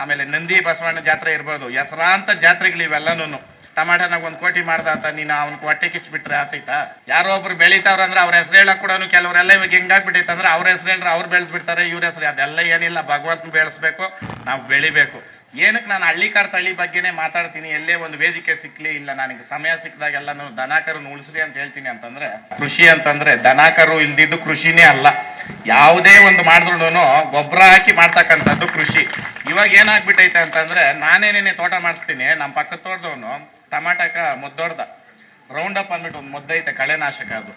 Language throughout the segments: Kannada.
ಆಮೇಲೆ ನಂದಿ ಬಸವಣ್ಣ ಜಾತ್ರೆ ಇರ್ಬೋದು, ಹೆಸರಾಂತ ಜಾತ್ರೆಗಳು ಇವೆಲ್ಲನೂ ಟಮಾಟನಾಗ ಒಂದು ಕೋಟಿ ಮಾಡ್ದ ಅಂತ ನೀನು ಅವ್ನ ಹೊಟ್ಟೆ ಕಿಚ್ಬಿಟ್ರೆ ಆತೈತಾ? ಯಾರೋ ಒಬ್ರು ಬೆಳಿತಾವ್ರ ಅಂದ್ರೆ ಅವ್ರ ಹೆಸರು ಹೇಳಕ್ ಕೂಡ ಕೆಲವರೆಲ್ಲ ಇವಾಗ ಹೆಂಗಾಗ್ಬಿಟ್ಟೈತೆ ಅಂದ್ರೆ ಅವ್ರ ಹೆಸರು ಹೇಳ್ರೆ ಅವ್ರು ಬೆಳೆದ್ಬಿಡ್ತಾರೆ ಇವ್ರ ಹೆಸರು ಅದೆಲ್ಲ ಏನಿಲ್ಲ, ಭಗವಂತನ ಬೆಳೆಸ್ಬೇಕು, ನಾವು ಬೆಳಿಬೇಕು. ಏನಕ್ಕೆ ನಾನು ಹಳ್ಳಿಕಾರ ತಳಿ ಬಗ್ಗೆನೇ ಮಾತಾಡ್ತೀನಿ? ಎಲ್ಲೇ ಒಂದು ವೇದಿಕೆ ಸಿಕ್ಕಲಿ ಇಲ್ಲ ನನಗೆ ಸಮಯ ಸಿಕ್ಕದಾಗೆಲ್ಲ ನಾನು ದನಾಕರನ್ನ ಉಳಿಸ್ರಿ ಅಂತ ಹೇಳ್ತೀನಿ ಅಂತಂದ್ರೆ, ಕೃಷಿ ಅಂತಂದ್ರೆ ದನಕರು ಇಲ್ದಿದ್ದು ಕೃಷಿನೇ ಅಲ್ಲ. ಯಾವುದೇ ಒಂದು ಮಾಡಿದ್ರು ಗೊಬ್ಬರ ಹಾಕಿ ಮಾಡ್ತಕ್ಕಂಥದ್ದು ಕೃಷಿ. ಇವಾಗ ಏನಾಗ್ಬಿಟ್ಟೈತೆ ಅಂತಂದ್ರೆ ನಾನೇನೇನೆ ತೋಟ ಮಾಡಿಸ್ತೀನಿ, ನಮ್ಮ ಪಕ್ಕದ ತೋಟದವನು ಟಮಾಟಕ ಮುದ್ದೊಡ್ದ. ರೌಂಡ್ ಅಪ್ ಅಂದ್ಬಿಟ್ಟು ಒಂದು ಮುದ್ದೈತೆ ಕಳೆನಾಶಕ ಅದು.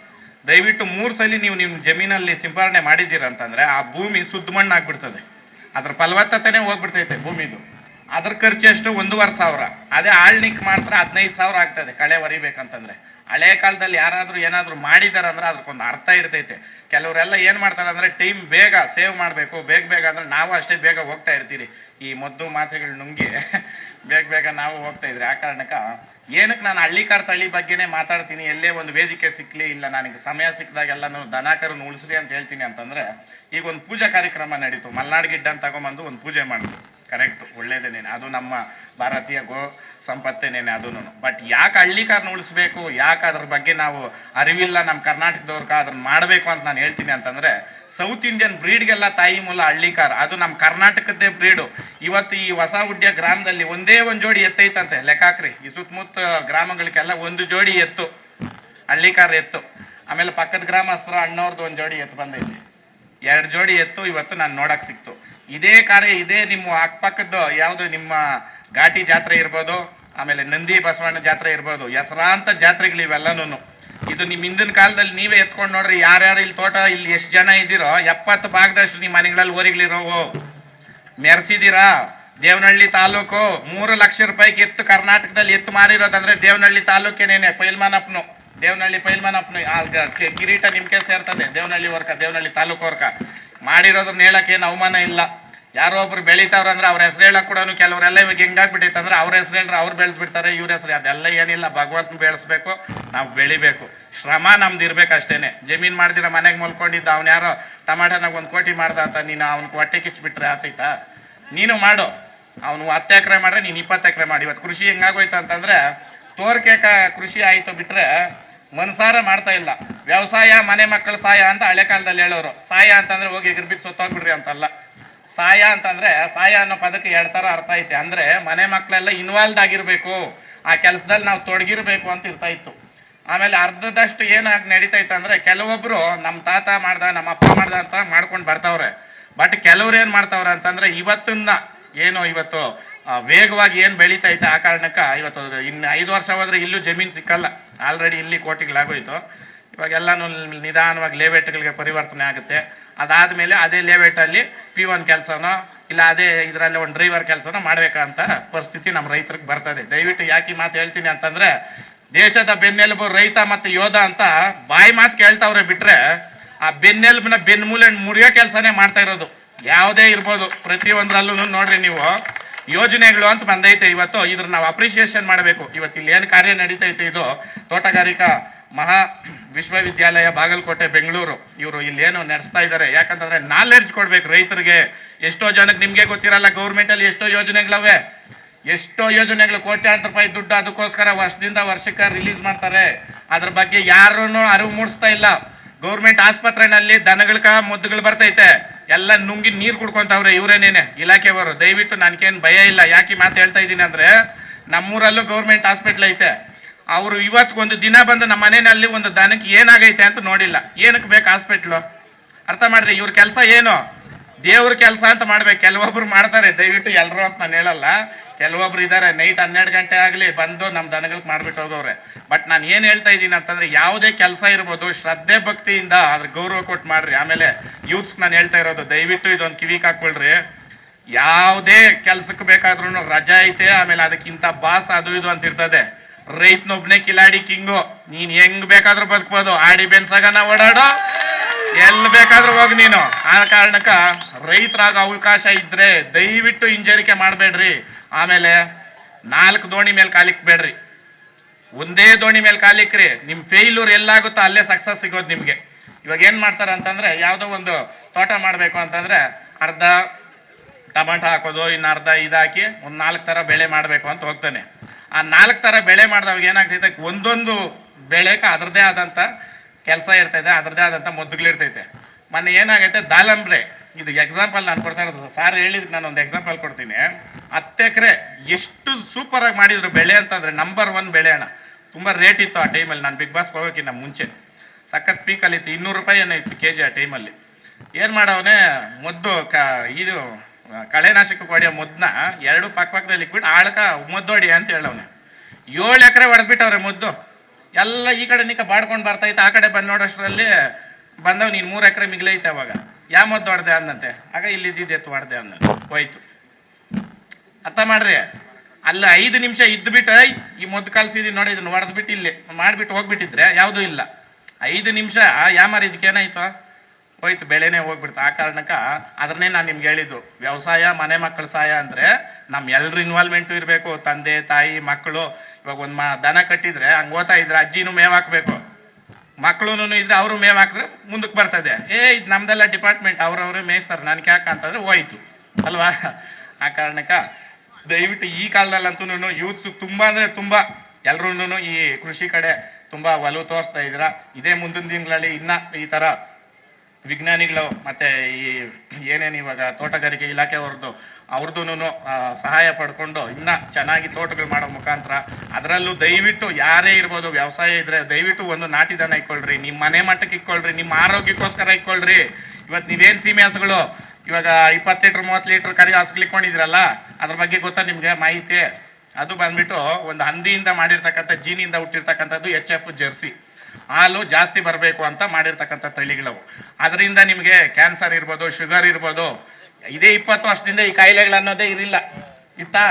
ದಯವಿಟ್ಟು ಮೂರು ಸಲ ನೀವು ನಿಮ್ಮ ಜಮೀನಲ್ಲಿ ಸಿಂಪರಣೆ ಮಾಡಿದ್ದೀರ ಅಂತಂದ್ರೆ ಆ ಭೂಮಿ ಸುದ್ದ ಮಣ್ಣಾಗ್ಬಿಡ್ತದೆ. ಅದ್ರ ಫಲವತ್ತತೆನೇ ಹೋಗ್ಬಿಡ್ತೈತೆ ಭೂಮಿದು. ಅದ್ರ ಖರ್ಚು ಎಷ್ಟು? ಒಂದೂವರೆ ಸಾವಿರ. ಅದೇ ಆಳ್ನಿಕ್ ಮಾಡಿದ್ರೆ ಹದಿನೈದು ಸಾವಿರ ಆಗ್ತದೆ ಕಳೆ ಹೊರಿಬೇಕಂತಂದ್ರೆ ಹಳೆ ಕಾಲದಲ್ಲಿ ಯಾರಾದರೂ ಏನಾದರೂ ಮಾಡಿದಾರೆ ಅಂದ್ರೆ ಅದಕ್ಕೊಂದು ಅರ್ಥ ಇರ್ತೈತೆ. ಕೆಲವರೆಲ್ಲ ಏನು ಮಾಡ್ತಾರೆ ಅಂದ್ರೆ ಟೈಮ್ ಬೇಗ ಸೇವ್ ಮಾಡಬೇಕು. ಬೇಗ ಬೇಗ ಅಂದ್ರೆ ನಾವು ಅಷ್ಟೇ ಬೇಗ ಹೋಗ್ತಾ ಇರ್ತೀರಿ. ಈ ಮದ್ದು ಮಾತ್ರೆಗಳು ನುಂಗಿ ಬೇಗ ಬೇಗ ನಾವು ಹೋಗ್ತಾ ಇದ್ರಿ. ಆ ಕಾರಣಕ್ಕ ಏನಕ್ಕೆ ನಾನು ಹಳ್ಳಿಕಾರ್ ತಳಿ ಬಗ್ಗೆನೇ ಮಾತಾಡ್ತೀನಿ? ಎಲ್ಲೇ ಒಂದು ವೇದಿಕೆ ಸಿಕ್ಕಲಿ ಇಲ್ಲ ನನಗೆ ಸಮಯ ಸಿಕ್ಕಿದಾಗೆಲ್ಲ ನಾನು ದನಕರನ್ನ ಉಳಿಸ್ರಿ ಅಂತ ಹೇಳ್ತೀನಿ ಅಂತಂದ್ರೆ, ಈಗ ಒಂದು ಪೂಜಾ ಕಾರ್ಯಕ್ರಮ ನಡೀತು. ಮಲ್ನಾಡ್ ಗಿಡ್ಡ ಅಂತ ತಗೊಂಬಂದು ಒಂದು ಪೂಜೆ ಮಾಡಿದ್ರು ಕರೆಕ್ಟ್ ಒಳ್ಳೇದೇನೇನೆ? ಅದು ನಮ್ಮ ಭಾರತೀಯ ಗೋ ಸಂಪತ್ತೇನೇನೆ ಅದೂ ಬಟ್ ಯಾಕೆ ಹಳ್ಳಿಕಾರನ್ನ ಉಳಿಸ್ಬೇಕು? ಯಾಕೆ ಅದ್ರ ಬಗ್ಗೆ ನಾವು ಅರಿವಿಲ್ಲ? ನಮ್ಮ ಕರ್ನಾಟಕದವ್ರಕ ಅದನ್ನ ಮಾಡಬೇಕು ಅಂತ ನಾನು ಹೇಳ್ತೀನಿ ಅಂತಂದ್ರೆ ಸೌತ್ ಇಂಡಿಯನ್ ಬ್ರೀಡ್ಗೆಲ್ಲ ತಾಯಿ ಮೂಲ ಹಳ್ಳಿಕಾರ್. ಅದು ನಮ್ಮ ಕರ್ನಾಟಕದ್ದೇ ಬ್ರೀಡು ಇವತ್ತು ಈ ಹೊಸ ಉಡ್ಯ ಗ್ರಾಮದಲ್ಲಿ ಒಂದೇ ಒಂದು ಜೋಡಿ ಎತ್ತೈತಂತೆ. ಲೆಕ್ಕಾಕ್ರಿ ಈ ಸುತ್ತಮುತ್ತ ಗ್ರಾಮಗಳಿಗೆಲ್ಲ ಒಂದು ಜೋಡಿ ಎತ್ತು. ಹಳ್ಳಿಕಾರ ಎತ್ತು. ಆಮೇಲೆ ಪಕ್ಕದ ಗ್ರಾಮಸ್ಥರ ಅಣ್ಣವ್ರದ್ದು ಒಂದು ಜೋಡಿ ಎತ್ತು ಬಂದೈತಿ. ಎರಡು ಜೋಡಿ ಎತ್ತು ಇವತ್ತು ನಾನು ನೋಡಕ್ಕೆ ಸಿಕ್ತು. ಇದೇ ಕಾರ್ಯ, ಇದೇ ನಿಮ್ಮ ಅಕ್ಕಪಕ್ಕದ್ದು ಯಾವುದು ನಿಮ್ಮ ಘಾಟಿ ಜಾತ್ರೆ ಇರ್ಬೋದು, ಆಮೇಲೆ ನಂದಿ ಬಸವಣ್ಣ ಜಾತ್ರೆ ಇರ್ಬೋದು, ಹೆಸರಾಂತ ಜಾತ್ರೆಗಳು ಇವೆಲ್ಲನೂ ಇದು ನಿಮ್ಮ ಹಿಂದಿನ ಕಾಲದಲ್ಲಿ ನೀವೇ ಎತ್ಕೊಂಡು ನೋಡ್ರಿ, ಯಾರ್ಯಾರು ಇಲ್ಲಿ ತೋಟ, ಇಲ್ಲಿ ಎಷ್ಟು ಜನ ಇದ್ದೀರೋ, ಎಪ್ಪತ್ತು ಭಾಗದಷ್ಟು ನಿಮ್ಮ ಮನೆಗಳಲ್ಲಿ ಊರಿಗಳಿರೋವು. ಮೆರೆಸಿದ್ದೀರಾ ದೇವನಹಳ್ಳಿ ತಾಲೂಕು, ಮೂರು ಲಕ್ಷ ರೂಪಾಯಿಗೆ ಎತ್ತು ಕರ್ನಾಟಕದಲ್ಲಿ ಎತ್ತು ಮಾರಿರೋದಂದ್ರೆ ದೇವನಹಳ್ಳಿ ತಾಲೂಕೇನೇನೆ, ಪೈಲ್ಮಾನಪ್ಪನು. ದೇವನಹಳ್ಳಿ ಪೈಲ್ಮಾನಪ್ಪನು ಕಿರೀಟ ನಿಮ್ಗೆ ಸೇರ್ತದೆ, ದೇವನಹಳ್ಳಿ ವರ್ಕ ದೇವನಹಳ್ಳಿ ತಾಲೂಕು ವರ್ಕ ಮಾಡಿರೋದನ್ನ ಹೇಳೋಕ್ಕೇನು ಅವಮಾನ ಇಲ್ಲ. ಯಾರೋ ಒಬ್ರು ಬೆಳೀತಾವ್ರ ಅಂದ್ರೆ ಅವ್ರ ಹೆಸರು ಹೇಳಕ್ ಕೂಡ ಕೆಲವರೆಲ್ಲ ಇವಾಗ ಹೆಂಗಾಗ್ಬಿಟ್ಟೈತೆ ಅಂದ್ರೆ ಅವ್ರ ಹೆಸರು ಹೇಳ್ರೆ ಅವ್ರು ಬೆಳೆದ್ಬಿಡ್ತಾರೆ, ಇವ್ರ ಹೆಸರು ಅದೆಲ್ಲ ಏನಿಲ್ಲ, ಭಗವಂತನ ಬೆಳೆಸ್ಬೇಕು, ನಾವು ಬೆಳಿಬೇಕು. ಶ್ರಮ ನಮ್ದು ಇರ್ಬೇಕು ಅಷ್ಟೇನೆ. ಜಮೀನ್ ಮಾಡಿದಿರ ಮನೆಗೆ ಮಲ್ಕೊಂಡಿದ್ದ ಅವ್ನು ಯಾರೋ ಟಮಾಟನಾಗ ಒಂದು ಕೋಟಿ ಮಾಡ್ದ ಅಂತ ನೀನು ಅವ್ನ ಹೊಟ್ಟೆ ಕಿಚ್ಬಿಟ್ರೆ ಆತೈತಾ? ನೀನು ಮಾಡು. ಅವನು ಹತ್ತು ಎಕರೆ ಮಾಡ್ರೆ ನೀನು ಇಪ್ಪತ್ತು ಎಕರೆ ಮಾಡಿ. ಇವತ್ತು ಕೃಷಿ ಹೆಂಗಾಗೋಯ್ತು ಅಂತಂದ್ರೆ ತೋರ್ಕೆ ಕೃಷಿ ಆಯಿತು ಬಿಟ್ರೆ ಮನ್ಸಾರ ಮಾಡ್ತಾ ಇಲ್ಲ. ವ್ಯವಸಾಯ, ಮನೆ ಮಕ್ಕಳ ಸಾಯ ಅಂತ ಹಳೆ ಕಾಲದಲ್ಲಿ ಹೇಳೋರು. ಸಾಯ ಅಂತಂದ್ರೆ ಹೋಗಿ ಎಗರ್ಬಿಟ್ಟು ಸುತ್ತೋಗ್ಬಿಡ್ರಿ ಅಂತಲ್ಲ. ಸಾಯ ಅಂತಂದ್ರೆ ಸಾಯ ಅನ್ನೋ ಪದಕ್ಕೆ ಎರಡು ಥರ ಅರ್ಥ ಐತೆ. ಅಂದ್ರೆ ಮನೆ ಮಕ್ಕಳೆಲ್ಲ ಇನ್ವಾಲ್ವ್ ಆಗಿರ್ಬೇಕು. ಆ ಕೆಲಸದಲ್ಲಿ ನಾವು ತೊಡಗಿರ್ಬೇಕು ಅಂತ ಇರ್ತಾ ಇತ್ತು. ಆಮೇಲೆ ಅರ್ಧದಷ್ಟು ಏನಾಗಿ ನಡೀತೈತೆ ಅಂದ್ರೆ ಕೆಲವೊಬ್ರು ನಮ್ಮ ತಾತ ಮಾಡ್ದ ನಮ್ಮ ಅಪ್ಪ ಮಾಡ್ದ ಅಂತ ಮಾಡ್ಕೊಂಡು ಬರ್ತಾವ್ರೆ. ಬಟ್ ಕೆಲವ್ರು ಏನ್ ಮಾಡ್ತಾವ್ರೆ ಅಂತಂದ್ರೆ ಇವತ್ತಿಂದ, ಏನು ಇವತ್ತು ವೇಗವಾಗಿ ಏನ್ ಐತೆ ಆ ಕಾರಣಕ್ಕೆ ಇವತ್ತು ಇನ್ನು ಐದು ವರ್ಷ ಹೋದ್ರೆ ಇಲ್ಲೂ ಜಮೀನ್ ಸಿಕ್ಕಲ್ಲ. ಆಲ್ರೆಡಿ ಇಲ್ಲಿ ಕೋಟಿಗಳಾಗೋಯ್ತು. ಇವಾಗೆಲ್ಲನೂ ನಿಧಾನವಾಗಿ ಲೇವೇಟ್ಗಳಿಗೆ ಪರಿವರ್ತನೆ ಆಗುತ್ತೆ. ಅದಾದ್ಮೇಲೆ ಅದೇ ಲೇವೇಟ್ ಅಲ್ಲಿ ಪಿ ಒನ್ ಕೆಲಸನೋ, ಇಲ್ಲ ಅದೇ ಇದರಲ್ಲಿ ಒಂದು ಡ್ರೈವರ್ ಕೆಲಸನೋ ಮಾಡಬೇಕಂತ ಪರಿಸ್ಥಿತಿ ನಮ್ಮ ರೈತರಿಗೆ ಬರ್ತದೆ ದಯವಿಟ್ಟು ಯಾಕೆ ಮಾತು ಹೇಳ್ತೀನಿ ಅಂತಂದ್ರೆ, ದೇಶದ ಬೆನ್ನೆಲುಬು ರೈತ ಮತ್ತು ಯೋಧ ಅಂತ ಬಾಯಿ ಮಾತು ಕೇಳ್ತಾವ್ರೆ ಬಿಟ್ರೆ, ಆ ಬೆನ್ನೆಲುಬಿನ ಬೆನ್ಮೂಲೆ ಮುರಿಯೋ ಕೆಲಸನೇ ಮಾಡ್ತಾ ಇರೋದು. ಯಾವುದೇ ಇರ್ಬೋದು ಪ್ರತಿಯೊಂದರಲ್ಲೂ ನೋಡ್ರಿ ನೀವು. ಯೋಜನೆಗಳು ಅಂತ ಬಂದೈತೆ ಇವತ್ತು, ಇದ್ರ ನಾವು ಅಪ್ರಿಶಿಯೇಷನ್ ಮಾಡಬೇಕು. ಇವತ್ತು ಇಲ್ಲಿ ಏನು ಕಾರ್ಯ ನಡೀತೈತೆ ಇದು? ತೋಟಗಾರಿಕಾ ಮಹಾ ವಿಶ್ವವಿದ್ಯಾಲಯ, ಬಾಗಲಕೋಟೆ, ಬೆಂಗಳೂರು, ಇವರು ಇಲ್ಲೇನು ನಡೆಸ್ತಾ ಇದ್ದಾರೆ ಯಾಕಂತಂದ್ರೆ ನಾಲೆಡ್ಜ್ ಕೊಡ್ಬೇಕು ರೈತರಿಗೆ. ಎಷ್ಟೋ ಜನಕ್ಕೆ ನಿಮಗೆ ಗೊತ್ತಿರಲ್ಲ ಗೌರ್ಮೆಂಟಲ್ಲಿ ಎಷ್ಟೋ ಯೋಜನೆಗಳವೆ. ಎಷ್ಟೋ ಯೋಜನೆಗಳು ಕೋಟ್ಯಾಂತರ ರೂಪಾಯಿ ದುಡ್ಡು, ಅದಕ್ಕೋಸ್ಕರ ವರ್ಷದಿಂದ ವರ್ಷಕ್ಕೆ ರಿಲೀಸ್ ಮಾಡ್ತಾರೆ. ಅದ್ರ ಬಗ್ಗೆ ಯಾರೂ ಅರಿವು ಮೂಡಿಸ್ತಾ ಇಲ್ಲ. ಗೌರ್ಮೆಂಟ್ ಆಸ್ಪತ್ರೆನಲ್ಲಿ ದನಗಳ ಮುದ್ದುಗಳು ಬರ್ತೈತೆ. ಎಲ್ಲ ನುಂಗಿ ನೀರು ಕುಡ್ಕೊಂತವ್ರೆ ಇವರೇನೇನೆ? ಇಲಾಖೆಯವರು ದಯವಿಟ್ಟು ನನಗೇನು ಭಯ ಇಲ್ಲ. ಯಾಕೆ ಮಾತು ಹೇಳ್ತಾ ಇದ್ದೀನಿ ಅಂದ್ರೆ, ನಮ್ಮೂರಲ್ಲೂ ಗೌರ್ಮೆಂಟ್ ಹಾಸ್ಪಿಟ್ಲ್ ಐತೆ. ಅವರು ಇವತ್ತಿಗೊಂದು ದಿನ ಬಂದು ನಮ್ಮ ಮನೆಯಲ್ಲಿ ಒಂದು ದನಕ್ಕೆ ಏನಾಗೈತೆ ಅಂತ ನೋಡಿಲ್ಲ. ಏನಕ್ಕೆ ಬೇಕು ಹಾಸ್ಪಿಟ್ಲು? ಅರ್ಥ ಮಾಡ್ರಿ, ಇವ್ರ ಕೆಲಸ ಏನು? ದೇವ್ರ ಕೆಲಸ ಅಂತ ಮಾಡ್ಬೇಕು. ಕೆಲವೊಬ್ರು ಮಾಡ್ತಾರೆ. ದಯವಿಟ್ಟು ಎಲ್ಲರೂ ಅಂತ ನಾನು ಹೇಳಲ್ಲ. ಕೆಲವೊಬ್ರು ಇದ್ದಾರೆ ನೈಟ್ ಹನ್ನೆರಡು ಗಂಟೆ ಆಗಲಿ ಬಂದು ನಮ್ಮ ದನಗಳಿಗೆ ಮಾಡ್ಬಿಟ್ಟು ಹೋಗೋರೆ ಬಟ್ ನಾನು ಏನು ಹೇಳ್ತಾ ಇದ್ದೀನಿ ಅಂತಂದ್ರೆ ಯಾವುದೇ ಕೆಲಸ ಇರ್ಬೋದು, ಶ್ರದ್ಧೆ ಭಕ್ತಿಯಿಂದ ಅದ್ರ ಗೌರವ ಕೊಟ್ಟು ಮಾಡ್ರಿ. ಆಮೇಲೆ ಯೂತ್ಸ್ ನಾನು ಹೇಳ್ತಾ ಇರೋದು, ದಯವಿಟ್ಟು ಇದೊಂದು ಕಿವಿಗೆ ಹಾಕೊಳ್ರಿ ಯಾವುದೇ ಕೆಲ್ಸಕ್ಕೆ ಬೇಕಾದ್ರೂ ರಜಾ ಐತೆ, ಆಮೇಲೆ ಅದಕ್ಕಿಂತ ಬಾಸ್ ಅದು ಇದು ಅಂತ ಇರ್ತದೆ. ರೈತನೊಬ್ನೇ ಕಿಲಾಡಿ ಕಿಂಗು. ನೀನ್ ಹೆಂಗ್ ಬೇಕಾದ್ರೂ ಬದುಕ್ಬೋದು. ಆಡಿ ಬೆನ್ಸಾಗನ ಓಡಾಡೋ. ಎಲ್ಲಿ ಬೇಕಾದ್ರೂ ಹೋಗಿ ನೀನು. ಆ ಕಾರಣಕ್ಕ ರೈತರಾಗ ಅವಕಾಶ ಇದ್ರೆ ದಯವಿಟ್ಟು ಹಿಂಜರಿಕೆ ಮಾಡಬೇಡ್ರಿ. ಆಮೇಲೆ ನಾಲ್ಕು ದೋಣಿ ಮೇಲೆ ಕಾಲಿಕ್ಬೇಡ್ರಿ. ಒಂದೇ ದೋಣಿ ಮೇಲೆ ಕಾಲಿಕ್ರಿ. ನಿಮ್ ಫೇಲ್ಯೂರ್ ಎಲ್ಲಾಗುತ್ತೋ ಅಲ್ಲೇ ಸಕ್ಸಸ್ ಸಿಗೋದು ನಿಮ್ಗೆ. ಇವಾಗ ಏನ್ ಮಾಡ್ತಾರೆ ಅಂತಂದ್ರೆ ಯಾವುದೋ ಒಂದು ತೋಟ ಮಾಡ್ಬೇಕು ಅಂತಂದ್ರೆ ಅರ್ಧ ಟಮಾಟ ಹಾಕೋದು, ಇನ್ನು ಅರ್ಧ ಇದಾಕಿ ಒಂದು ನಾಲ್ಕು ಥರ ಬೆಳೆ ಮಾಡಬೇಕು ಅಂತ ಹೋಗ್ತಾನೆ. ಆ ನಾಲ್ಕು ಥರ ಬೆಳೆ ಮಾಡಿದವಾಗ ಏನಾಗ್ತೈತೆ? ಒಂದೊಂದು ಬೆಳೆಗೆ ಅದರದೇ ಆದಂಥ ಕೆಲಸ ಇರ್ತೈತೆ ಅದರದೇ ಆದಂಥ ಮೊದ್ದುಗಳಿರ್ತೈತೆ ಮೊನ್ನೆ ಏನಾಗೈತೆ, ದಾಲಂಬ್ರೆ, ಇದು ಎಕ್ಸಾಂಪಲ್ ನಾನು ಕೊಡ್ತಾ ಇರೋದು. ಸಾರ್ ಹೇಳಿದ್ ನಾನು ಒಂದು ಎಕ್ಸಾಂಪಲ್ ಕೊಡ್ತೀನಿ. ಹತ್ತು ಎಕರೆ ಎಷ್ಟು ಸೂಪರ್ ಆಗಿ ಮಾಡಿದ್ರು ಬೆಳೆ ಅಂತಂದರೆ ನಂಬರ್ ಒನ್ ಬೆಳೆ ಅಣ್ಣ. ತುಂಬಾ ರೇಟ್ ಇತ್ತು ಆ ಟೈಮಲ್ಲಿ ನಾನು ಬಿಗ್ ಬಾಸ್ ಹೋಗೋಕ್ಕಿಂತ ಮುಂಚೆ. ಸಖತ್ ಪೀಕಲ್ಲಿ ಇತ್ತು. ಇನ್ನೂರು ರೂಪಾಯಿ ಏನೋ ಇತ್ತು ಕೆ ಜಿ ಆ ಟೈಮಲ್ಲಿ ಏನು ಮಾಡವನೇ, ಮದ್ದು ಕ, ಇದು ಕಳೆನಾಶಕಕ್ಕೆ ಕಳೆನಾಶಕ ಹೊಡೆಯೋ ಮದ್ದನ್ನ ಎರಡು ಪಕ್ಕ ಪಕ್ಕದಲ್ಲಿ ಆಳ್ಕ ಮದ್ದು ಹೊಡಿಯ ಅಂತ ಹೇಳವನೆ. ಏಳು ಎಕರೆ ಹೊಡೆದ್ಬಿಟ್ಟವ್ರೆ ಮುದ್ದು. ಎಲ್ಲ ಈ ಕಡೆ ನಿಕ್ಕ ಬಾಡ್ಕೊಂಡು ಬರ್ತೈತೆ, ಆ ಕಡೆ ಬಂದು ನೋಡೋಷ್ಟರಲ್ಲಿ ಬಂದವ್ ನೀನು ಮೂರು ಎಕರೆ ಮಿಗ್ಲೈತೆ ಅವಾಗ. ಯಾ ಮದ್ದು ಹೊಡೆದೆ ಅಂದಂತೆ ಆಗ ಇಲ್ಲಿ ಇದ್ದಿದ್ದೆತ್ತು ಹೊಡೆದೆ ಅಂದ ಹೋಯ್ತು. ಅರ್ಥ ಮಾಡ್ರಿ? ಅಲ್ಲ ಐದು ನಿಮಿಷ ಇದ್ಬಿಟ್ಟು ಬಿಟ್ಟು ಈ ಮದ್ದು ಕಲ್ಸಿದೀನಿ ನೋಡಿ, ಇದನ್ನ ಹೊಡೆದ್ಬಿಟ್ಟು ಇಲ್ಲಿ, ಮಾಡ್ಬಿಟ್ಟು ಹೋಗ್ಬಿಟ್ಟಿದ್ರೆ ಯಾವುದೂ ಇಲ್ಲ. ಐದು ನಿಮಿಷ ಯಾಮಾರ ಇದಕ್ಕೆ ಏನಾಯ್ತು ಹೋಯ್ತು ಬೆಳೆನೇ ಹೋಗ್ಬಿಡ್ತು. ಆ ಕಾರಣಕ್ಕ ಅದನ್ನೇ ನಾನು ನಿಮ್ಗೆ ಹೇಳಿದ್ದು. ವ್ಯವಸಾಯ, ಮನೆ ಮಕ್ಕಳ ಸಹಾಯ ಅಂದ್ರೆ ನಮ್ ಎಲ್ರ ಇನ್ವಾಲ್ವ್ಮೆಂಟು ಇರಬೇಕು, ತಂದೆ, ತಾಯಿ, ಮಕ್ಕಳು. ಇವಾಗ ಒಂದ್ ಮಾ ದನ ಕಟ್ಟಿದ್ರೆ ಹಂಗೆ ಓದ್ತಾ ಇದ್ರೆ ಅಜ್ಜಿನು ಮೇವ್ ಹಾಕ್ಬೇಕು. ಮಕ್ಕಳು ಇದ್ರೆ ಅವರು ಮೇವ್ ಹಾಕಿದ್ರೆ ಮುಂದಕ್ಕೆ ಬರ್ತದೆ. ಏ, ಇದು ನಮ್ದೆಲ್ಲ ಡಿಪಾರ್ಟ್ಮೆಂಟ್ ಅವ್ರವ್ರೆ ಮೇಯಿಸ್ತಾರೆ. ನನ್ಗೆ ಯಾಕೆ ಅಂತಂದ್ರೆ ಹೋಯ್ತು. ಅಲ್ವಾ? ಆ ಕಾರಣಕ್ಕ ದಯವಿಟ್ಟು ಈ ಕಾಲದಲ್ಲಂತೂ ಯೂತ್ ತುಂಬಾ ಅಂದ್ರೆ ತುಂಬಾ ಎಲ್ರೂ ಈ ಕೃಷಿ ಕಡೆ ತುಂಬಾ ಒಲವು ತೋರಿಸ್ತಾ ಇದ್ರ ಇದೇ ಮುಂದಿನ ದಿನಗಳಲ್ಲಿ ಇನ್ನ ಈ ತರ ವಿಜ್ಞಾನಿಗಳು ಮತ್ತೆ ಈ ಏನೇನು ಇವಾಗ ತೋಟಗಾರಿಕೆ ಇಲಾಖೆ ಅವ್ರದ್ದು ಸಹಾಯ ಪಡ್ಕೊಂಡು ಇನ್ನ ಚೆನ್ನಾಗಿ ತೋಟಗಳು ಮಾಡೋ ಮುಖಾಂತರ ಅದರಲ್ಲೂ ದಯವಿಟ್ಟು ಯಾರೇ ಇರ್ಬೋದು ವ್ಯವಸಾಯ ಇದ್ರೆ ದಯವಿಟ್ಟು ಒಂದು ನಾಟಿ ದನ ಇಕ್ಕೊಳ್ರಿ ನಿಮ್ಮ ಮನೆ ಮಟ್ಟಕ್ಕೆ ಇಕ್ಕೊಳ್ರಿ ನಿಮ್ಮ ಆರೋಗ್ಯಕ್ಕೋಸ್ಕರ ಇಕ್ಕೊಳ್ರಿ. ಇವತ್ತು ನೀವೇನು ಸೀಮೆ ಹಸುಗಳು, ಇವಾಗ ಇಪ್ಪತ್ತು ಲೀಟರ್, ಮೂವತ್ತು ಲೀಟ್ರ್ ಕರಿ ಹಸುಗಳು ಅದ್ರ ಬಗ್ಗೆ ಗೊತ್ತಾ ನಿಮಗೆ ಮಾಹಿತಿ? ಅದು ಬಂದ್ಬಿಟ್ಟು ಒಂದು ಹಂದಿಯಿಂದ ಮಾಡಿರ್ತಕ್ಕಂಥ ಜೀನಿಂದ ಹುಟ್ಟಿರ್ತಕ್ಕಂಥದ್ದು ಎಚ್ ಎಫ್ ಜರ್ಸಿ ಹಾಲು ಜಾಸ್ತಿ ಬರಬೇಕು ಅಂತ ಮಾಡಿರ್ತಕ್ಕಂಥ ತಳಿಗಳವು. ಅದರಿಂದ ನಿಮಗೆ ಕ್ಯಾನ್ಸರ್ ಇರ್ಬೋದು, ಶುಗರ್ ಇರ್ಬೋದು, ಇದೇ ಇಪ್ಪತ್ತು ವರ್ಷದಿಂದ ಈ ಕಾಯಿಲೆಗಳು ಅನ್ನೋದೇ ಇರಲಿಲ್ಲ. ಇತ್ತಾ?